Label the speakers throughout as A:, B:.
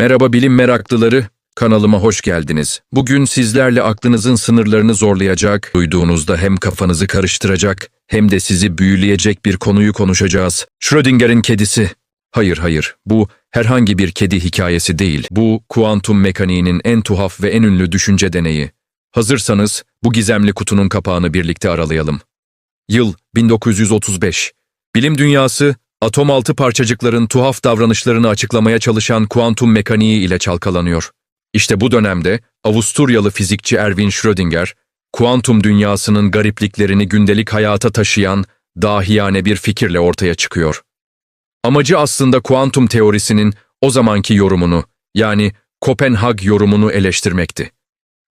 A: Merhaba bilim meraklıları, kanalıma hoş geldiniz. Bugün sizlerle aklınızın sınırlarını zorlayacak, duyduğunuzda hem kafanızı karıştıracak hem de sizi büyüleyecek bir konuyu konuşacağız. Schrödinger'in kedisi. Hayır hayır, bu herhangi bir kedi hikayesi değil. Bu kuantum mekaniğinin en tuhaf ve en ünlü düşünce deneyi. Hazırsanız bu gizemli kutunun kapağını birlikte aralayalım. Yıl 1935. Bilim dünyası atom altı parçacıkların tuhaf davranışlarını açıklamaya çalışan kuantum mekaniği ile çalkalanıyor. İşte bu dönemde Avusturyalı fizikçi Erwin Schrödinger, kuantum dünyasının garipliklerini gündelik hayata taşıyan dahiyane bir fikirle ortaya çıkıyor. Amacı aslında kuantum teorisinin o zamanki yorumunu, yani Kopenhag yorumunu eleştirmekti.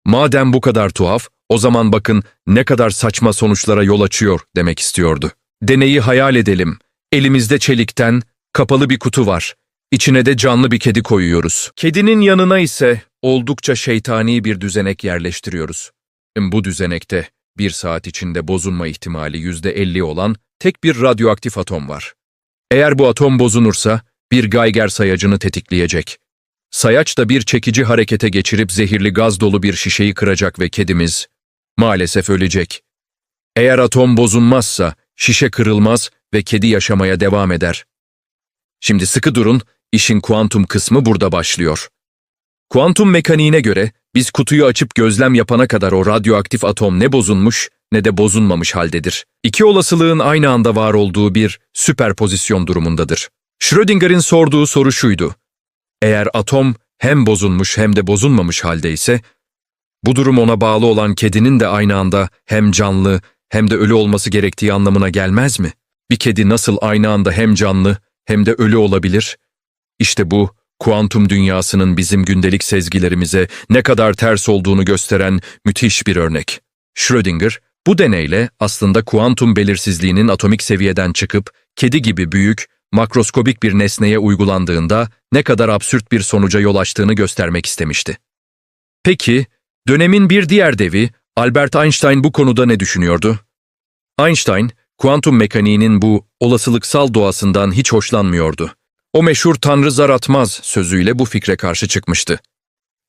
A: Madem bu kadar tuhaf, o zaman bakın ne kadar saçma sonuçlara yol açıyor demek istiyordu. Deneyi hayal edelim. Elimizde çelikten kapalı bir kutu var. İçine de canlı bir kedi koyuyoruz. Kedinin yanına ise oldukça şeytani bir düzenek yerleştiriyoruz. Bu düzenekte bir saat içinde bozulma ihtimali yüzde elli olan tek bir radyoaktif atom var. Eğer bu atom bozulursa bir Geiger sayacını tetikleyecek. Sayaç da bir çekici harekete geçirip zehirli gaz dolu bir şişeyi kıracak ve kedimiz maalesef ölecek. Eğer atom bozulmazsa şişe kırılmaz ve kedi yaşamaya devam eder. Şimdi sıkı durun, işin kuantum kısmı burada başlıyor. Kuantum mekaniğine göre biz kutuyu açıp gözlem yapana kadar o radyoaktif atom ne bozulmuş ne de bozulmamış haldedir. İki olasılığın aynı anda var olduğu bir süperpozisyon durumundadır. Schrödinger'in sorduğu soru şuydu. Eğer atom hem bozulmuş hem de bozulmamış halde ise, bu durum ona bağlı olan kedinin de aynı anda hem canlı hem de ölü olması gerektiği anlamına gelmez mi? Bir kedi nasıl aynı anda hem canlı hem de ölü olabilir? İşte bu, kuantum dünyasının bizim gündelik sezgilerimize ne kadar ters olduğunu gösteren müthiş bir örnek. Schrödinger, bu deneyle aslında kuantum belirsizliğinin atomik seviyeden çıkıp kedi gibi büyük, makroskobik bir nesneye uygulandığında ne kadar absürt bir sonuca yol açtığını göstermek istemişti. Peki, dönemin bir diğer devi Albert Einstein bu konuda ne düşünüyordu? Einstein, kuantum mekaniğinin bu olasılıksal doğasından hiç hoşlanmıyordu. O meşhur Tanrı zar atmaz sözüyle bu fikre karşı çıkmıştı.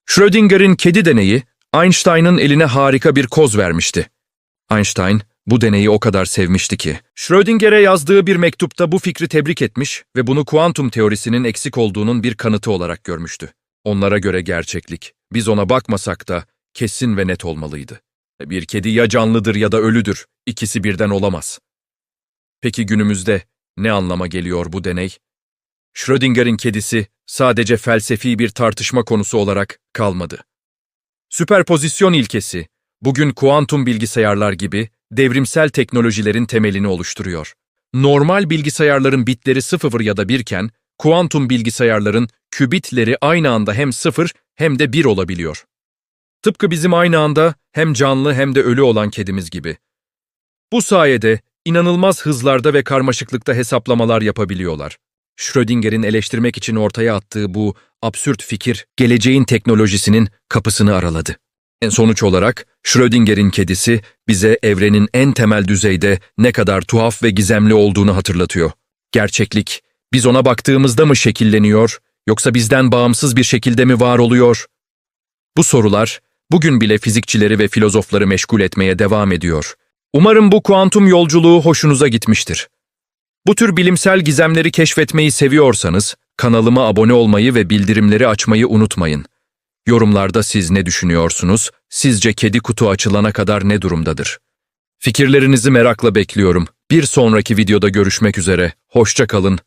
A: Schrödinger'in kedi deneyi Einstein'ın eline harika bir koz vermişti. Einstein bu deneyi o kadar sevmişti ki, Schrödinger'e yazdığı bir mektupta bu fikri tebrik etmiş ve bunu kuantum teorisinin eksik olduğunun bir kanıtı olarak görmüştü. Onlara göre gerçeklik, biz ona bakmasak da kesin ve net olmalıydı. Bir kedi ya canlıdır ya da ölüdür, ikisi birden olamaz. Peki günümüzde ne anlama geliyor bu deney? Schrödinger'in kedisi sadece felsefi bir tartışma konusu olarak kalmadı. Süperpozisyon ilkesi, bugün kuantum bilgisayarlar gibi devrimsel teknolojilerin temelini oluşturuyor. Normal bilgisayarların bitleri sıfır ya da birken, kuantum bilgisayarların kübitleri aynı anda hem sıfır hem de bir olabiliyor. Tıpkı bizim aynı anda hem canlı hem de ölü olan kedimiz gibi. Bu sayede inanılmaz hızlarda ve karmaşıklıkta hesaplamalar yapabiliyorlar. Schrödinger'in eleştirmek için ortaya attığı bu absürt fikir, geleceğin teknolojisinin kapısını araladı. Sonuç olarak Schrödinger'in kedisi bize evrenin en temel düzeyde ne kadar tuhaf ve gizemli olduğunu hatırlatıyor. Gerçeklik, biz ona baktığımızda mı şekilleniyor, yoksa bizden bağımsız bir şekilde mi var oluyor? Bu sorular, bugün bile fizikçileri ve filozofları meşgul etmeye devam ediyor. Umarım bu kuantum yolculuğu hoşunuza gitmiştir. Bu tür bilimsel gizemleri keşfetmeyi seviyorsanız, kanalıma abone olmayı ve bildirimleri açmayı unutmayın. Yorumlarda siz ne düşünüyorsunuz? Sizce kedi kutu açılana kadar ne durumdadır? Fikirlerinizi merakla bekliyorum. Bir sonraki videoda görüşmek üzere. Hoşça kalın.